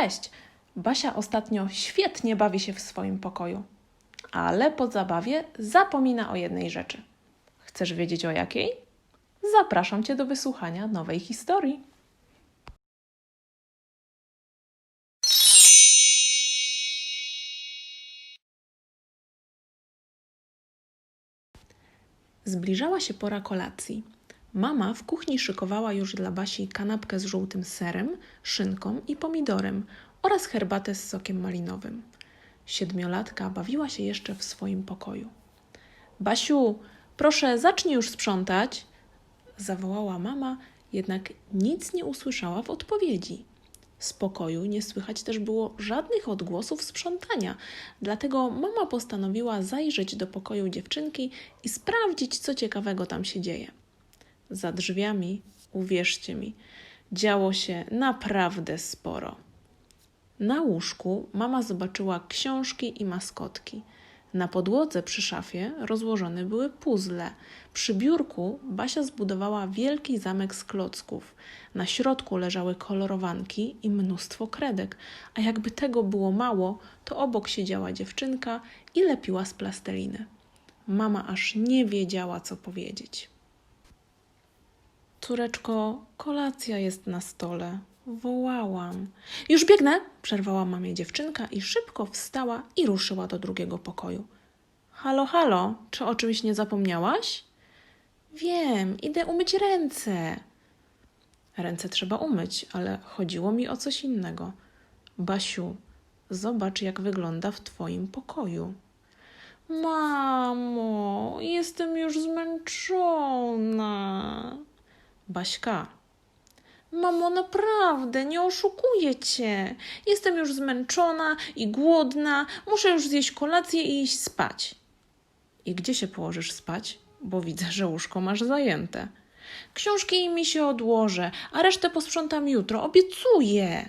Cześć! Basia ostatnio świetnie bawi się w swoim pokoju, ale po zabawie zapomina o jednej rzeczy. Chcesz wiedzieć o jakiej? Zapraszam Cię do wysłuchania nowej historii. Zbliżała się pora kolacji. Mama w kuchni szykowała już dla Basi kanapkę z żółtym serem, szynką i pomidorem oraz herbatę z sokiem malinowym. Siedmiolatka bawiła się jeszcze w swoim pokoju. Basiu, proszę, zacznij już sprzątać, zawołała mama, jednak nic nie usłyszała w odpowiedzi. Z pokoju nie słychać też było żadnych odgłosów sprzątania, dlatego mama postanowiła zajrzeć do pokoju dziewczynki i sprawdzić, co ciekawego tam się dzieje. Za drzwiami, uwierzcie mi, działo się naprawdę sporo. Na łóżku mama zobaczyła książki i maskotki. Na podłodze przy szafie rozłożone były puzzle. Przy biurku Basia zbudowała wielki zamek z klocków. Na środku leżały kolorowanki i mnóstwo kredek, a jakby tego było mało, to obok siedziała dziewczynka i lepiła z plasteliny. Mama aż nie wiedziała, co powiedzieć. Córeczko, kolacja jest na stole. Wołałam. Już biegnę, przerwała mamie dziewczynka i szybko wstała i ruszyła do drugiego pokoju. Halo, halo, czy o czymś nie zapomniałaś? Wiem, idę umyć ręce. Ręce trzeba umyć, ale chodziło mi o coś innego. Basiu, zobacz, jak wygląda w twoim pokoju. Mamo, jestem już zmęczona. Baśka. Mamo, naprawdę, nie oszukuję cię. Jestem już zmęczona i głodna. Muszę już zjeść kolację i iść spać. I gdzie się położysz spać? Bo widzę, że łóżko masz zajęte. Książki mi się odłożę, a resztę posprzątam jutro. Obiecuję.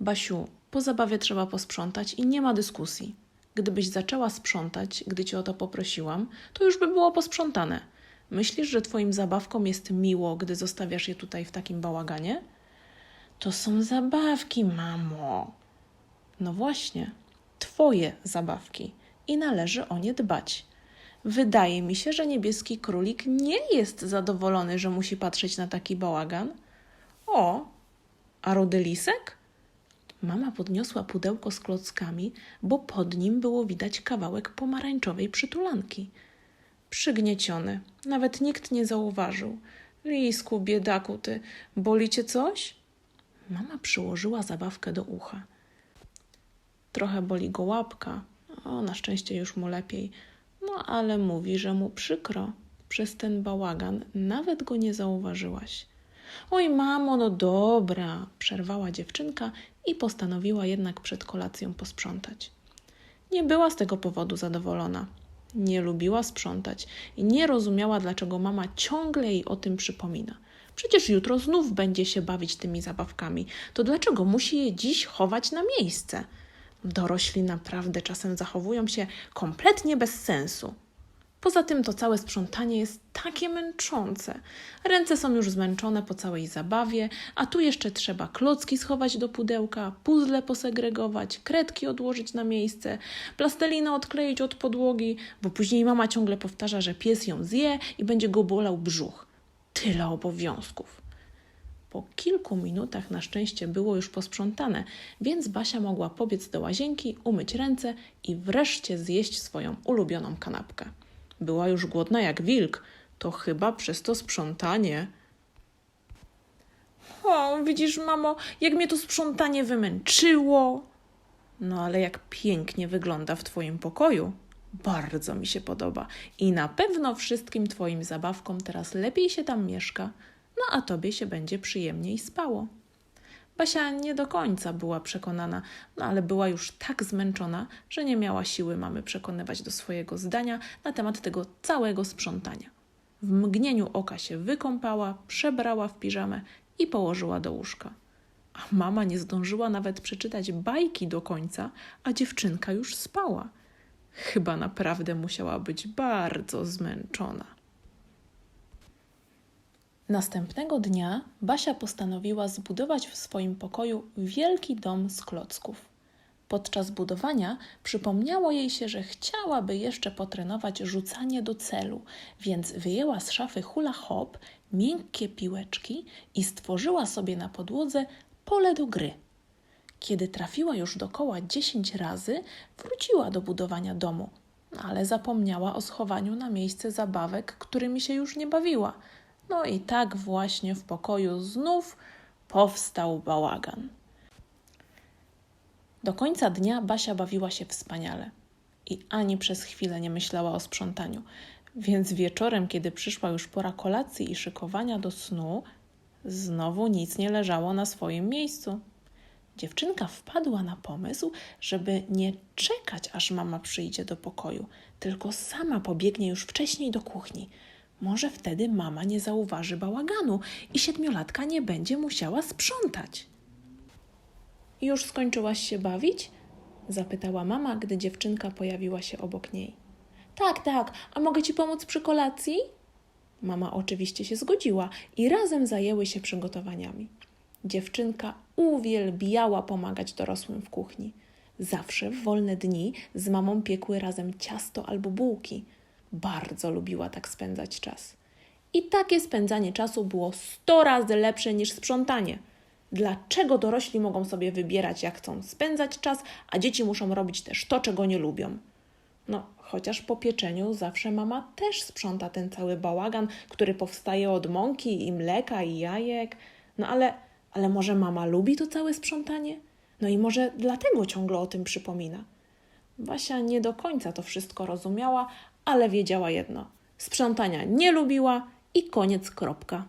Basiu, po zabawie trzeba posprzątać i nie ma dyskusji. Gdybyś zaczęła sprzątać, gdy cię o to poprosiłam, to już by było posprzątane. Myślisz, że twoim zabawkom jest miło, gdy zostawiasz je tutaj w takim bałaganie? To są zabawki, mamo. No właśnie, twoje zabawki i należy o nie dbać. Wydaje mi się, że niebieski królik nie jest zadowolony, że musi patrzeć na taki bałagan. O, a rudy lisek? Mama podniosła pudełko z klockami, bo pod nim było widać kawałek pomarańczowej przytulanki. Przygnieciony, nawet nikt nie zauważył. Lisku, biedaku, ty, boli cię coś? Mama przyłożyła zabawkę do ucha. Trochę boli go łapka. O, na szczęście już mu lepiej. No, ale mówi, że mu przykro. Przez ten bałagan nawet go nie zauważyłaś. Oj, mamo, no dobra, przerwała dziewczynka i postanowiła jednak przed kolacją posprzątać. Nie była z tego powodu zadowolona. Nie lubiła sprzątać i nie rozumiała, dlaczego mama ciągle jej o tym przypomina. Przecież jutro znów będzie się bawić tymi zabawkami. To dlaczego musi je dziś chować na miejsce? Dorośli naprawdę czasem zachowują się kompletnie bez sensu. Poza tym to całe sprzątanie jest takie męczące. Ręce są już zmęczone po całej zabawie, a tu jeszcze trzeba klocki schować do pudełka, puzzle posegregować, kredki odłożyć na miejsce, plastelinę odkleić od podłogi, bo później mama ciągle powtarza, że pies ją zje i będzie go bolał brzuch. Tyle obowiązków. Po kilku minutach na szczęście było już posprzątane, więc Basia mogła pobiec do łazienki, umyć ręce i wreszcie zjeść swoją ulubioną kanapkę. Była już głodna jak wilk, to chyba przez to sprzątanie. O, widzisz, mamo, jak mnie to sprzątanie wymęczyło. No ale jak pięknie wygląda w twoim pokoju. Bardzo mi się podoba i na pewno wszystkim twoim zabawkom teraz lepiej się tam mieszka, no a tobie się będzie przyjemniej spało. Basia nie do końca była przekonana, no ale była już tak zmęczona, że nie miała siły mamy przekonywać do swojego zdania na temat tego całego sprzątania. W mgnieniu oka się wykąpała, przebrała w piżamę i położyła do łóżka. A mama nie zdążyła nawet przeczytać bajki do końca, a dziewczynka już spała. Chyba naprawdę musiała być bardzo zmęczona. Następnego dnia Basia postanowiła zbudować w swoim pokoju wielki dom z klocków. Podczas budowania przypomniało jej się, że chciałaby jeszcze potrenować rzucanie do celu, więc wyjęła z szafy hula hop, miękkie piłeczki i stworzyła sobie na podłodze pole do gry. Kiedy trafiła już dokoła 10 razy, wróciła do budowania domu, ale zapomniała o schowaniu na miejsce zabawek, którymi się już nie bawiła. No i tak właśnie w pokoju znów powstał bałagan. Do końca dnia Basia bawiła się wspaniale i ani przez chwilę nie myślała o sprzątaniu, więc wieczorem, kiedy przyszła już pora kolacji i szykowania do snu, znowu nic nie leżało na swoim miejscu. Dziewczynka wpadła na pomysł, żeby nie czekać, aż mama przyjdzie do pokoju, tylko sama pobiegnie już wcześniej do kuchni. Może wtedy mama nie zauważy bałaganu i siedmiolatka nie będzie musiała sprzątać. Już skończyłaś się bawić? zapytała mama, gdy dziewczynka pojawiła się obok niej. Tak, tak, a mogę ci pomóc przy kolacji? Mama oczywiście się zgodziła i razem zajęły się przygotowaniami. Dziewczynka uwielbiała pomagać dorosłym w kuchni. Zawsze w wolne dni z mamą piekły razem ciasto albo bułki. Bardzo lubiła tak spędzać czas. I takie spędzanie czasu było sto razy lepsze niż sprzątanie. Dlaczego dorośli mogą sobie wybierać, jak chcą spędzać czas, a dzieci muszą robić też to, czego nie lubią? No, chociaż po pieczeniu zawsze mama też sprząta ten cały bałagan, który powstaje od mąki i mleka i jajek. No ale, ale może mama lubi to całe sprzątanie? No i może dlatego ciągle o tym przypomina. Basia nie do końca to wszystko rozumiała, ale wiedziała jedno: sprzątania nie lubiła i koniec kropka.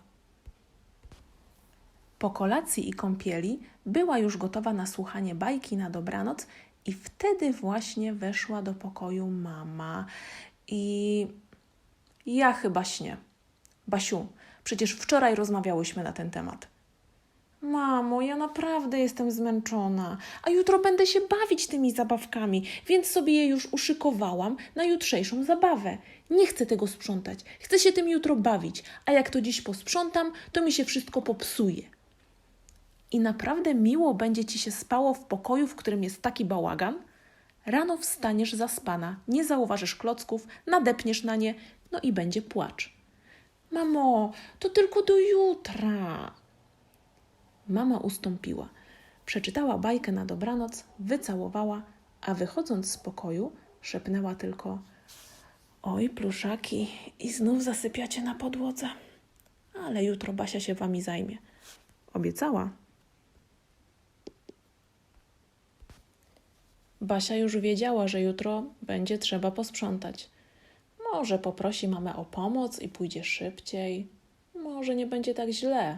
Po kolacji i kąpieli była już gotowa na słuchanie bajki na dobranoc i wtedy właśnie weszła do pokoju mama i ja chyba śnię. Basiu, przecież wczoraj rozmawiałyśmy na ten temat. Mamo, ja naprawdę jestem zmęczona, a jutro będę się bawić tymi zabawkami, więc sobie je już uszykowałam na jutrzejszą zabawę. Nie chcę tego sprzątać, chcę się tym jutro bawić, a jak to dziś posprzątam, to mi się wszystko popsuje. I naprawdę miło będzie ci się spało w pokoju, w którym jest taki bałagan? Rano wstaniesz zaspana, nie zauważysz klocków, nadepniesz na nie, no i będzie płacz. Mamo, to tylko do jutra. Mama ustąpiła. Przeczytała bajkę na dobranoc, wycałowała, a wychodząc z pokoju, szepnęła tylko: Oj, pluszaki, i znów zasypiacie na podłodze. Ale jutro Basia się wami zajmie. Obiecała. Basia już wiedziała, że jutro będzie trzeba posprzątać. Może poprosi mamę o pomoc i pójdzie szybciej. Może nie będzie tak źle.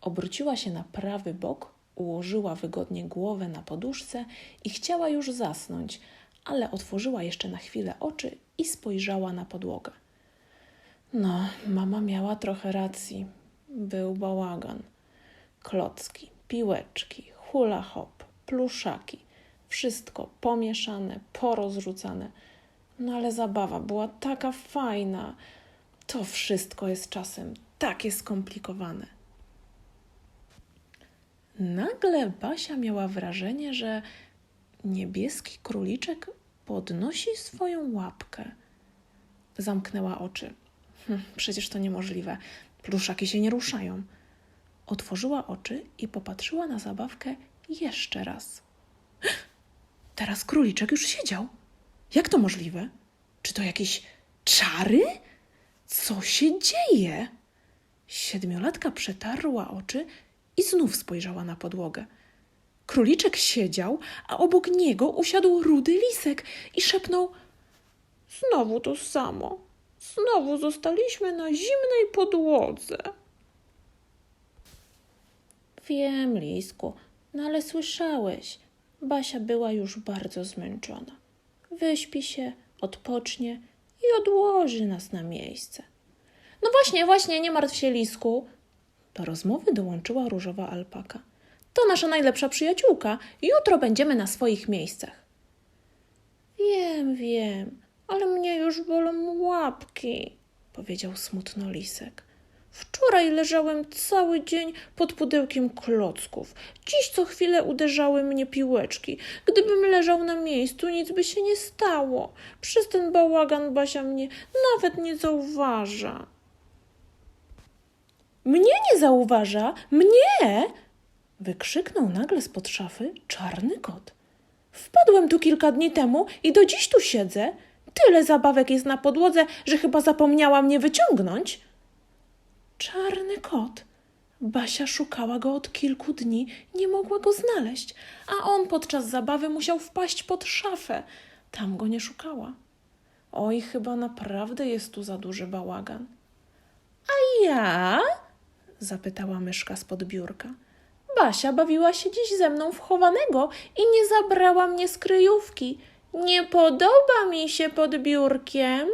Obróciła się na prawy bok, ułożyła wygodnie głowę na poduszce i chciała już zasnąć, ale otworzyła jeszcze na chwilę oczy i spojrzała na podłogę. No, mama miała trochę racji. Był bałagan. Klocki, piłeczki, hula hop, pluszaki. Wszystko pomieszane, porozrzucane. No ale zabawa była taka fajna. To wszystko jest czasem takie skomplikowane. Nagle Basia miała wrażenie, że niebieski króliczek podnosi swoją łapkę. Zamknęła oczy. Hm, przecież to niemożliwe. Pluszaki się nie ruszają. Otworzyła oczy i popatrzyła na zabawkę jeszcze raz. Teraz króliczek już siedział. Jak to możliwe? Czy to jakieś czary? Co się dzieje? Siedmiolatka przetarła oczy i znów spojrzała na podłogę. Króliczek siedział, a obok niego usiadł rudy lisek i szepnął: Znowu to samo. Znowu zostaliśmy na zimnej podłodze. Wiem, lisku, no ale słyszałeś. Basia była już bardzo zmęczona. Wyśpi się, odpocznie i odłoży nas na miejsce. No właśnie, właśnie, nie martw się, lisku. Do rozmowy dołączyła różowa alpaka. To nasza najlepsza przyjaciółka. Jutro będziemy na swoich miejscach. Wiem, wiem, ale mnie już bolą łapki, powiedział smutno lisek. Wczoraj leżałem cały dzień pod pudełkiem klocków. Dziś co chwilę uderzały mnie piłeczki. Gdybym leżał na miejscu, nic by się nie stało. Przez ten bałagan Basia mnie nawet nie zauważa. Mnie nie zauważa? Mnie! Wykrzyknął nagle spod szafy czarny kot. Wpadłem tu kilka dni temu i do dziś tu siedzę. Tyle zabawek jest na podłodze, że chyba zapomniała mnie wyciągnąć. Czarny kot. Basia szukała go od kilku dni, nie mogła go znaleźć, a on podczas zabawy musiał wpaść pod szafę. Tam go nie szukała. Oj, chyba naprawdę jest tu za duży bałagan. A ja? Zapytała myszka spod biurka. Basia bawiła się dziś ze mną w chowanego i nie zabrała mnie z kryjówki. Nie podoba mi się pod biurkiem.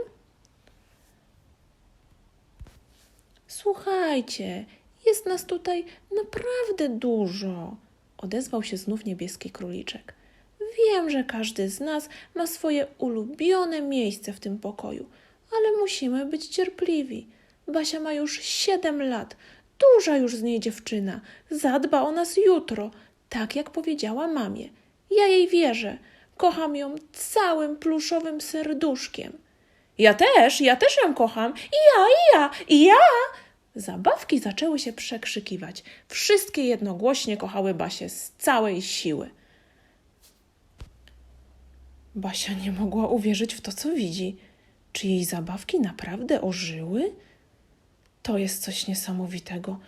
Słuchajcie, jest nas tutaj naprawdę dużo, odezwał się znów niebieski króliczek. Wiem, że każdy z nas ma swoje ulubione miejsce w tym pokoju, ale musimy być cierpliwi. Basia ma już siedem lat, duża już z niej dziewczyna, zadba o nas jutro, tak jak powiedziała mamie. Ja jej wierzę, kocham ją całym pluszowym serduszkiem. Ja też, ja też ją kocham. I ja, i ja, i ja. Zabawki zaczęły się przekrzykiwać. Wszystkie jednogłośnie kochały Basię z całej siły. Basia nie mogła uwierzyć w to, co widzi. Czy jej zabawki naprawdę ożyły? To jest coś niesamowitego.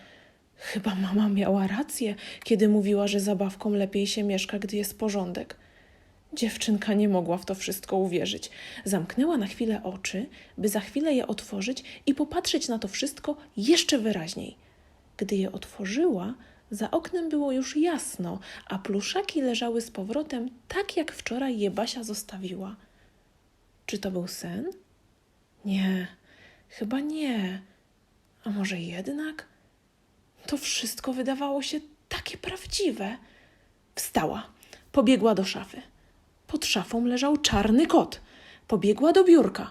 Chyba mama miała rację, kiedy mówiła, że zabawkom lepiej się mieszka, gdy jest porządek. Dziewczynka nie mogła w to wszystko uwierzyć. Zamknęła na chwilę oczy, by za chwilę je otworzyć i popatrzeć na to wszystko jeszcze wyraźniej. Gdy je otworzyła, za oknem było już jasno, a pluszaki leżały z powrotem tak, jak wczoraj je Basia zostawiła. Czy to był sen? Nie, chyba nie. A może jednak? To wszystko wydawało się takie prawdziwe. Wstała, pobiegła do szafy. Pod szafą leżał czarny kot. Pobiegła do biurka.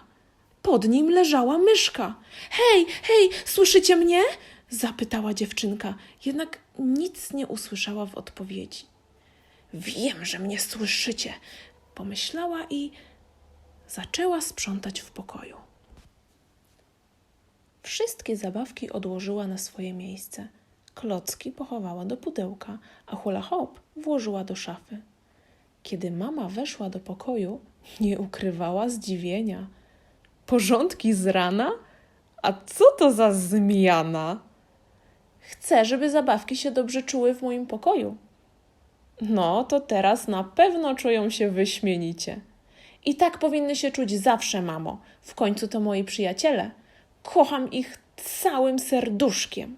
Pod nim leżała myszka. Hej, hej, słyszycie mnie? zapytała dziewczynka, jednak nic nie usłyszała w odpowiedzi. Wiem, że mnie słyszycie, pomyślała i zaczęła sprzątać w pokoju. Wszystkie zabawki odłożyła na swoje miejsce. Klocki pochowała do pudełka, a hula hop włożyła do szafy. Kiedy mama weszła do pokoju, nie ukrywała zdziwienia. Porządki z rana? A co to za zmiana? Chcę, żeby zabawki się dobrze czuły w moim pokoju. No, to teraz na pewno czują się wyśmienicie. I tak powinny się czuć zawsze, mamo. W końcu to moi przyjaciele. Kocham ich całym serduszkiem.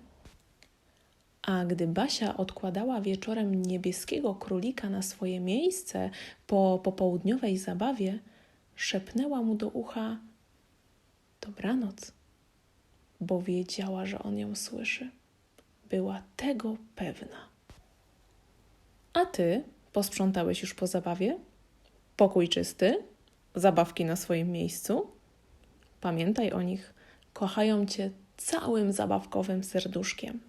A gdy Basia odkładała wieczorem niebieskiego królika na swoje miejsce po popołudniowej zabawie, szepnęła mu do ucha dobranoc, bo wiedziała, że on ją słyszy. Była tego pewna. A ty posprzątałeś już po zabawie? Pokój czysty? Zabawki na swoim miejscu? Pamiętaj o nich, kochają cię całym zabawkowym serduszkiem.